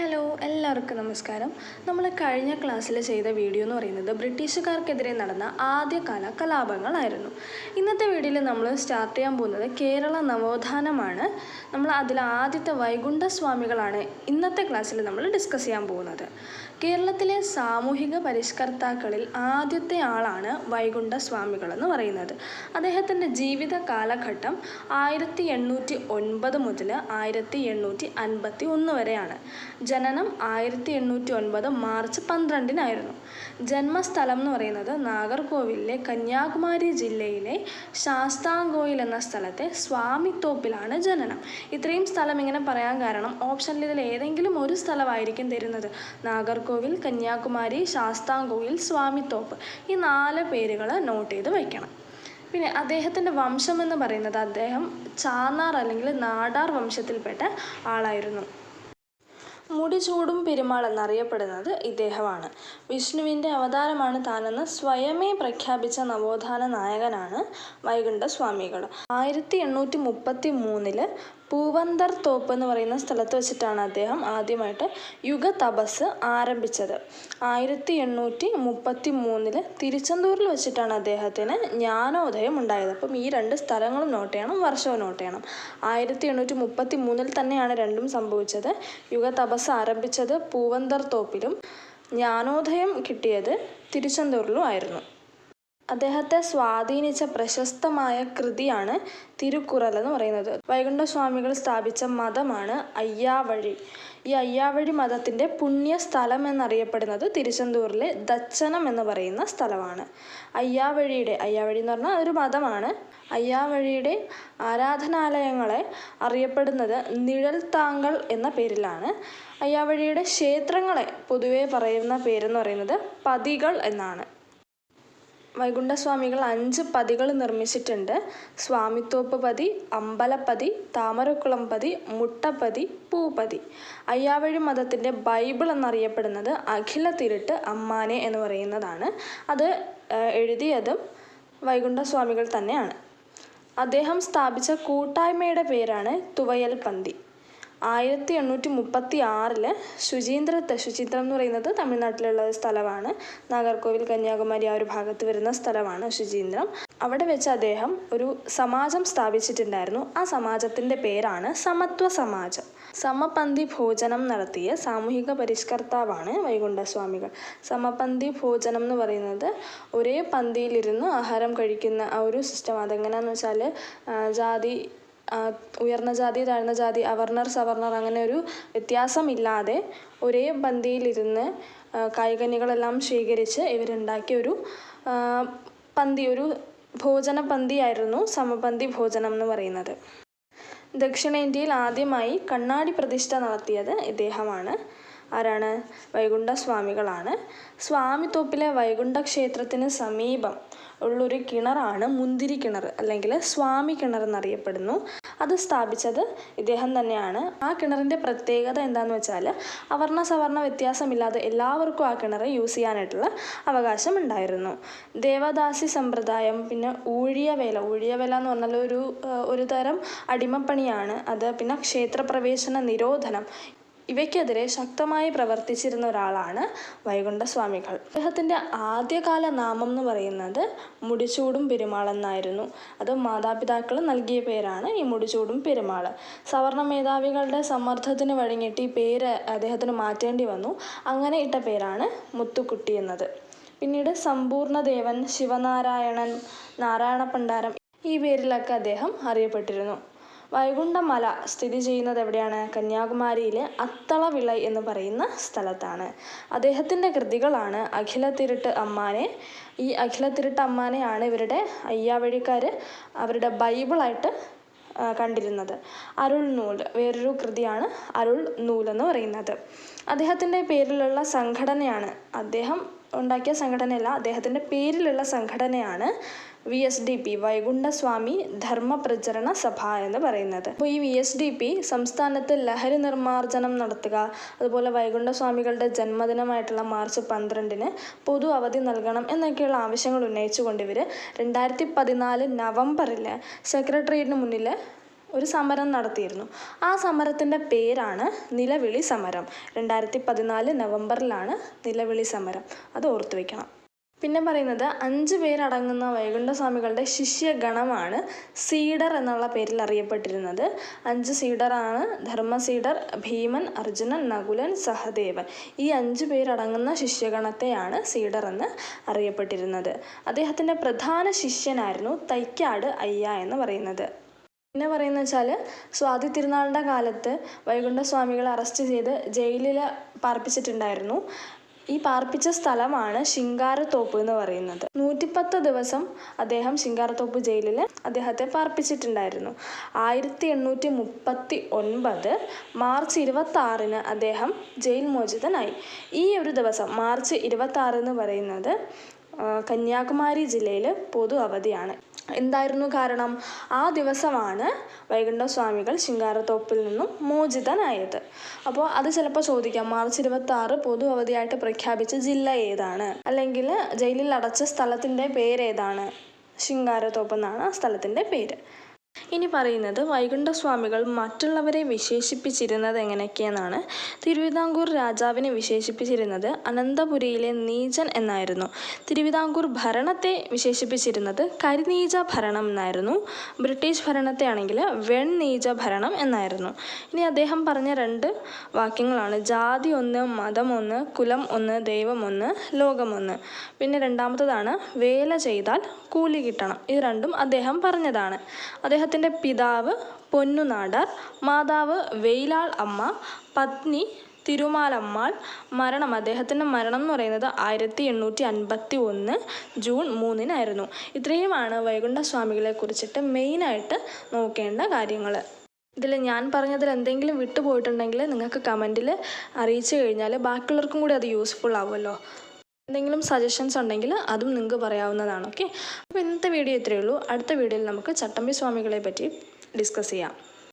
Hello എല്ലാവർക്കും നമസ്കാരം. നമ്മൾ കഴിഞ്ഞ ക്ലാസ്സിൽ ചെയ്ത വീഡിയോ എന്ന് പറയുന്നത് ബ്രിട്ടീഷുകാർക്കെതിരെ നടന്ന ആദ്യകാല കലാപങ്ങളായിരുന്നു. ഇന്നത്തെ വീഡിയോയിൽ നമ്മൾ സ്റ്റാർട്ട് ചെയ്യാൻ പോകുന്നത് കേരള നവോത്ഥാനമാണ്. നമ്മൾ അതിൽ ആദ്യത്തെ വൈകുണ്ഠ സ്വാമികളാണ് ഇന്നത്തെ ക്ലാസ്സിൽ നമ്മൾ ഡിസ്കസ് ചെയ്യാൻ പോകുന്നത്. കേരളത്തിലെ സാമൂഹിക പരിഷ്കർത്താക്കളിൽ ആദ്യത്തെ ആളാണ് വൈകുണ്ഠ സ്വാമികൾ എന്ന് പറയുന്നത്. അദ്ദേഹത്തിന്റെ ജീവിത കാലഘട്ടം ആയിരത്തി എണ്ണൂറ്റി ഒൻപത് മുതൽ ആയിരത്തി എണ്ണൂറ്റി അൻപത്തി ഒന്ന് വരെയാണ്. ജനനം ആയിരത്തി എണ്ണൂറ്റി ഒൻപത് മാർച്ച് പന്ത്രണ്ടിനായിരുന്നു. ജന്മസ്ഥലം എന്ന് പറയുന്നത് നാഗർകോവിലിലെ കന്യാകുമാരി ജില്ലയിലെ ശാസ്താംകോയിൽ എന്ന സ്ഥലത്തെ സ്വാമിത്തോപ്പിലാണ് ജനനം. ഇത്രയും സ്ഥലം ഇങ്ങനെ പറയാൻ കാരണം ഓപ്ഷനിൽ ഇതിൽ ഏതെങ്കിലും ഒരു സ്ഥലമായിരിക്കും തരുന്നത്. നാഗർകോവിൽ കന്യാകുമാരി ശാസ്താംകോയിൽ സ്വാമിത്തോപ്പ്. ഈ നാല് പേരുകൾ നോട്ട് ചെയ്ത് വയ്ക്കണം പിന്നെ അദ്ദേഹത്തിന്റെ വംശം എന്ന് പറയുന്നത് അദ്ദേഹം ചാന്നാർ അല്ലെങ്കിൽ നാടാർ വംശത്തിൽപ്പെട്ട ആളായിരുന്നു. മുടിചൂടും പെരുമാൾ എന്നറിയപ്പെടുന്നത് ഇദ്ദേഹമാണ്. വിഷ്ണുവിന്റെ അവതാരമാണ് താനെന്ന് സ്വയമേ പ്രഖ്യാപിച്ച നവോത്ഥാന നായകനാണ് വൈകുണ്ഠ സ്വാമികൾ ആയിരത്തി എണ്ണൂറ്റി മുപ്പത്തി മൂന്നിൽ പൂവന്തർ തോപ്പ് എന്ന് പറയുന്ന സ്ഥലത്ത് വെച്ചിട്ടാണ് അദ്ദേഹം ആദ്യമായിട്ട് യുഗ തപസ് ആരംഭിച്ചത്. ആയിരത്തി എണ്ണൂറ്റി മുപ്പത്തി മൂന്നിൽ തിരുച്ചെന്തൂരിൽ വെച്ചിട്ടാണ് അദ്ദേഹത്തിന് ജ്ഞാനോദയം ഉണ്ടായത്. അപ്പം ഈ രണ്ട് സ്ഥലങ്ങളും നോട്ട് ചെയ്യണം വർഷവും നോട്ട് ചെയ്യണം. ആയിരത്തി എണ്ണൂറ്റി മുപ്പത്തി മൂന്നിൽ തന്നെയാണ് രണ്ടും സംഭവിച്ചത്. യുഗ തപസ് ആരംഭിച്ചത് പൂവന്തർ തോപ്പിലും ജ്ഞാനോദയം കിട്ടിയത് തിരുച്ചെന്തൂരിലും ആയിരുന്നു. അദ്ദേഹത്തെ സ്വാധീനിച്ച പ്രശസ്തമായ കൃതിയാണ് തിരുക്കുറൽ എന്ന് പറയുന്നത്. വൈകുണ്ഠസ്വാമികൾ സ്ഥാപിച്ച മതമാണ് അയ്യാവഴി. ഈ അയ്യാവഴി മതത്തിന്റെ പുണ്യസ്ഥലം എന്നറിയപ്പെടുന്നത് തിരുച്ചെന്തൂരിലെ ദച്ചനം എന്ന് പറയുന്ന സ്ഥലമാണ്. അയ്യാവഴിയുടെ അയ്യാവഴി എന്ന് പറഞ്ഞാൽ ഒരു മതമാണ്. അയ്യാവഴിയുടെ ആരാധനാലയങ്ങളെ അറിയപ്പെടുന്നത് നിഴൽ താങ്കൾ എന്ന പേരിലാണ്. അയ്യാവഴിയുടെ ക്ഷേത്രങ്ങളെ പൊതുവെ പറയുന്ന പേരെന്ന് പറയുന്നത് പതികൾ എന്നാണ്. വൈകുണ്ഠസ്വാമികൾ അഞ്ച് പതികൾ നിർമ്മിച്ചിട്ടുണ്ട്. സ്വാമിത്തോപ്പ് പതി അമ്പലപ്പതി താമരക്കുളം പതി മുട്ടപ്പതി പൂപ്പതി അയ്യാവഴി മതത്തിന്റെ ബൈബിൾ എന്നറിയപ്പെടുന്നത് അഖില തിരുട്ട് അമ്മാനെ എന്ന് പറയുന്നതാണ്. അത് എഴുതിയതും വൈകുണ്ഠസ്വാമികൾ തന്നെയാണ്. അദ്ദേഹം സ്ഥാപിച്ച കൂട്ടായ്മയുടെ പേരാണ് തുവയൽ പന്തി ആയിരത്തി എണ്ണൂറ്റി മുപ്പത്തി ആറിൽ ശുചീന്ദ്രത്ത് ശുചീന്ദ്രം എന്ന് പറയുന്നത് തമിഴ്നാട്ടിലുള്ള ഒരു സ്ഥലമാണ്. നാഗർകോവിൽ കന്യാകുമാരി ആ ഒരു ഭാഗത്ത് വരുന്ന സ്ഥലമാണ് ശുചീന്ദ്രം. അവിടെ വെച്ച് അദ്ദേഹം ഒരു സമാജം സ്ഥാപിച്ചിട്ടുണ്ടായിരുന്നു. ആ സമാജത്തിന്റെ പേരാണ് സമത്വ സമാജം സമപന്തി ഭോജനം നടത്തിയ സാമൂഹിക പരിഷ്കർത്താവാണ് വൈകുണ്ഠസ്വാമികൾ. സമപന്തി ഭോജനം എന്ന് പറയുന്നത് ഒരേ പന്തിയിലിരുന്ന് ആഹാരം കഴിക്കുന്ന ആ ഒരു സിസ്റ്റം. അതെങ്ങനെയാണെന്ന് വെച്ചാൽ ജാതി ഉയർന്ന ജാതി താഴ്ന്ന ജാതി അവർണർ സവർണർ അങ്ങനെ ഒരു വ്യത്യാസമില്ലാതെ ഒരേ പന്തിയിലിരുന്ന് കായ്കനികളെല്ലാം സ്വീകരിച്ച് ഇവരുണ്ടാക്കിയ ഒരു പന്തി ഒരു ഭോജന പന്തിയായിരുന്നു സമപന്തി ഭോജനം എന്ന് പറയുന്നത്. ദക്ഷിണേന്ത്യയിൽ ആദ്യമായി കണ്ണാടി പ്രതിഷ്ഠ നടത്തിയത് ഇദ്ദേഹമാണ്. ആരാണ്? വൈകുണ്ഠ സ്വാമികളാണ്. സ്വാമിത്തോപ്പിലെ വൈകുണ്ഠ ക്ഷേത്രത്തിന് സമീപം ഉള്ളൊരു കിണറാണ് മുന്തിരി കിണർ അല്ലെങ്കിൽ സ്വാമി കിണർ എന്നറിയപ്പെടുന്നു. അത് സ്ഥാപിച്ചത് ഇദ്ദേഹം തന്നെയാണ്. ആ കിണറിന്റെ പ്രത്യേകത എന്താണെന്ന് വെച്ചാൽ അവർണ സവർണ വ്യത്യാസമില്ലാതെ എല്ലാവർക്കും ആ കിണർ യൂസ് ചെയ്യാനായിട്ടുള്ള അവകാശം ഉണ്ടായിരുന്നു. ദേവദാസി സമ്പ്രദായം പിന്നെ ഊഴിയവേല. ഊഴിയവേല എന്ന് പറഞ്ഞാൽ ഒരു ഒരു തരം അടിമപ്പണിയാണ്. അത് പിന്നെ ക്ഷേത്രപ്രവേശന നിരോധനം ഇവയ്ക്കെതിരെ ശക്തമായി പ്രവർത്തിച്ചിരുന്ന ഒരാളാണ് വൈകുണ്ഠസ്വാമികൾ. അദ്ദേഹത്തിന്റെ ആദ്യകാല നാമം എന്ന് പറയുന്നത് മുടിച്ചൂടും പെരുമാൾ എന്നായിരുന്നു. അത് മാതാപിതാക്കൾ നൽകിയ പേരാണ് ഈ മുടിച്ചൂടും പെരുമാൾ സവർണ മേധാവികളുടെ സമ്മർദ്ദത്തിന് വഴങ്ങിയിട്ട് ഈ പേര് അദ്ദേഹത്തിന് മാറ്റേണ്ടി വന്നു. അങ്ങനെ ഇട്ട പേരാണ് മുത്തുക്കുട്ടി എന്നത്. പിന്നീട് സമ്പൂർണദേവൻ ശിവനാരായണൻ നാരായണ പണ്ടാരം ഈ പേരിലൊക്കെ അദ്ദേഹം അറിയപ്പെട്ടിരുന്നു. വൈകുണ്ഠമല സ്ഥിതി ചെയ്യുന്നത് എവിടെയാണ്? കന്യാകുമാരിയിലെ അത്തളവിള എന്ന് പറയുന്ന സ്ഥലത്താണ്. അദ്ദേഹത്തിന്റെ കൃതികളാണ് അഖില തിരുട്ട് അമ്മാനെ. ഈ അഖില തിരുട്ട് അമ്മാനെയാണ് ഇവരുടെ അയ്യാവഴിക്കാർ അവരുടെ ബൈബിളായിട്ട് കണ്ടിരുന്നത്. അരുൾ നൂൽ വേറൊരു കൃതിയാണ് അരുൾ നൂൽ എന്ന് പറയുന്നത്. അദ്ദേഹത്തിന്റെ പേരിലുള്ള സംഘടനയാണ്. അദ്ദേഹം ഉണ്ടാക്കിയ സംഘടനയല്ല അദ്ദേഹത്തിന്റെ പേരിലുള്ള സംഘടനയാണ് V S D P Vaikundaswami ധർമ്മ പ്രചരണ സഭ എന്ന് പറയുന്നത്. അപ്പോൾ ഈ വി എസ് ഡി പി സംസ്ഥാനത്ത് ലഹരി നിർമ്മാർജനം നടത്തുക അതുപോലെ വൈകുണ്ഠസ്വാമികളുടെ ജന്മദിനമായിട്ടുള്ള മാർച്ച് പന്ത്രണ്ടിന് പൊതു അവധി നൽകണം എന്നൊക്കെയുള്ള ആവശ്യങ്ങൾ ഉന്നയിച്ചുകൊണ്ട് ഇവർ രണ്ടായിരത്തി പതിനാല് നവംബറിൽ സെക്രട്ടേറിയറ്റിന് മുന്നിൽ ഒരു സമരം നടത്തിയിരുന്നു. ആ സമരത്തിന്റെ പേരാണ് നിലവിളി സമരം. രണ്ടായിരത്തി പതിനാല് നവംബറിലാണ് നിലവിളി സമരം. അത് ഓർത്തു വയ്ക്കണം പിന്നെ പറയുന്നത് അഞ്ച് പേരടങ്ങുന്ന വൈകുണ്ഠസ്വാമികളുടെ ശിഷ്യഗണമാണ് സീഡർ എന്നുള്ള പേരിൽ അറിയപ്പെട്ടിരുന്നത്. അഞ്ച് സീഡറാണ് ധർമ്മസീഡർ ഭീമൻ അർജുനൻ നകുലൻ സഹദേവൻ. ഈ അഞ്ച് പേരടങ്ങുന്ന ശിഷ്യഗണത്തെയാണ് സീഡർ എന്ന് അറിയപ്പെട്ടിരുന്നത്. അദ്ദേഹത്തിന്റെ പ്രധാന ശിഷ്യനായിരുന്നു തൈക്കാട് അയ്യ എന്ന് പറയുന്നത്. പിന്നെ പറയുന്ന വെച്ചാൽ സ്വാതി തിരുനാളിന്റെ കാലത്ത് വൈകുണ്ഠസ്വാമികളെ അറസ്റ്റ് ചെയ്ത് ജയിലിൽ പാർപ്പിച്ചിട്ടുണ്ടായിരുന്നു. ഈ പാർപ്പിച്ച സ്ഥലമാണ് ശിങ്കാരത്തോപ്പ് എന്ന് പറയുന്നത്. നൂറ്റിപ്പത്ത് ദിവസം അദ്ദേഹം ശിങ്കാരത്തോപ്പ് ജയിലിൽ അദ്ദേഹത്തെ പാർപ്പിച്ചിട്ടുണ്ടായിരുന്നു. ആയിരത്തി എണ്ണൂറ്റി മുപ്പത്തി ഒൻപത് മാർച്ച് ഇരുപത്തി ആറിന് അദ്ദേഹം ജയിൽ മോചിതനായി. ഈ ഒരു ദിവസം മാർച്ച് ഇരുപത്തി ആറ് എന്ന് പറയുന്നത് കന്യാകുമാരി ജില്ലയിൽ പൊതു അവധിയാണ്. എന്തായിരുന്നു കാരണം? ആ ദിവസമാണ് വൈകുണ്ഠ സ്വാമികൾ ശിങ്കാരത്തോപ്പിൽ നിന്നും മോചിതനായത്. അപ്പോൾ അത് ചിലപ്പോൾ ചോദിക്കാം മാർച്ച് ഇരുപത്തി ആറ് പൊതു അവധിയായിട്ട് പ്രഖ്യാപിച്ച ജില്ല ഏതാണ്? അല്ലെങ്കിൽ ജയിലിൽ അടച്ച സ്ഥലത്തിന്റെ പേരേതാണ് ശിങ്കാരത്തോപ്പ് എന്നാണ് ആ സ്ഥലത്തിന്റെ പേര്. ഇനി പറയുന്നത് വൈകുണ്ഠ സ്വാമികൾ മറ്റുള്ളവരെ വിശേഷിപ്പിച്ചിരുന്നത് എങ്ങനെയൊക്കെയെന്നാണ്. തിരുവിതാംകൂർ രാജാവിനെ വിശേഷിപ്പിച്ചിരുന്നത് അനന്തപുരിയിലെ നീചൻ എന്നായിരുന്നു. തിരുവിതാംകൂർ ഭരണത്തെ വിശേഷിപ്പിച്ചിരുന്നത് കരിനീച ഭരണം എന്നായിരുന്നു. ബ്രിട്ടീഷ് ഭരണത്തെ ആണെങ്കിൽ വെൺനീജ ഭരണം എന്നായിരുന്നു. ഇനി അദ്ദേഹം പറഞ്ഞ രണ്ട് വാക്യങ്ങളാണ്. ജാതി ഒന്ന് മതം ഒന്ന് കുലം ഒന്ന് ദൈവം ഒന്ന് ലോകം ഒന്ന്. പിന്നെ രണ്ടാമത്തതാണ് വേല ചെയ്താൽ കൂലി കിട്ടണം. ഇത് രണ്ടും അദ്ദേഹം പറഞ്ഞതാണ്. അദ്ദേഹത്തിന്റെ പിതാവ് പൊന്നുനാടാർ മാതാവ് വെയിലാൾ അമ്മ പത്നി തിരുമാലമ്മാൾ മരണം അദ്ദേഹത്തിന്റെ മരണം എന്ന് പറയുന്നത് ആയിരത്തി എണ്ണൂറ്റി അൻപത്തി ഒന്ന് ജൂൺ മൂന്നിനായിരുന്നു ഇത്രയുമാണ് വൈകുണ്ഠസ്വാമികളെ കുറിച്ചിട്ട് മെയിനായിട്ട് നോക്കേണ്ട കാര്യങ്ങൾ. ഇതിൽ ഞാൻ പറഞ്ഞതിൽ എന്തെങ്കിലും വിട്ടുപോയിട്ടുണ്ടെങ്കിൽ നിങ്ങൾക്ക് കമന്റിൽ അറിയിച്ചു കഴിഞ്ഞാൽ ബാക്കിയുള്ളവർക്കും കൂടി അത് യൂസ്ഫുൾ ആവുമല്ലോ. എന്തെങ്കിലും സജഷൻസ് ഉണ്ടെങ്കിൽ അതും നിങ്ങൾക്ക് പറയാവുന്നതാണ് ഓക്കെ അപ്പോൾ ഇന്നത്തെ വീഡിയോ ഇത്രയേ ഉള്ളൂ. അടുത്ത വീഡിയോയിൽ നമുക്ക് ചട്ടമ്പി സ്വാമികളെ പറ്റി ഡിസ്കസ് ചെയ്യാം.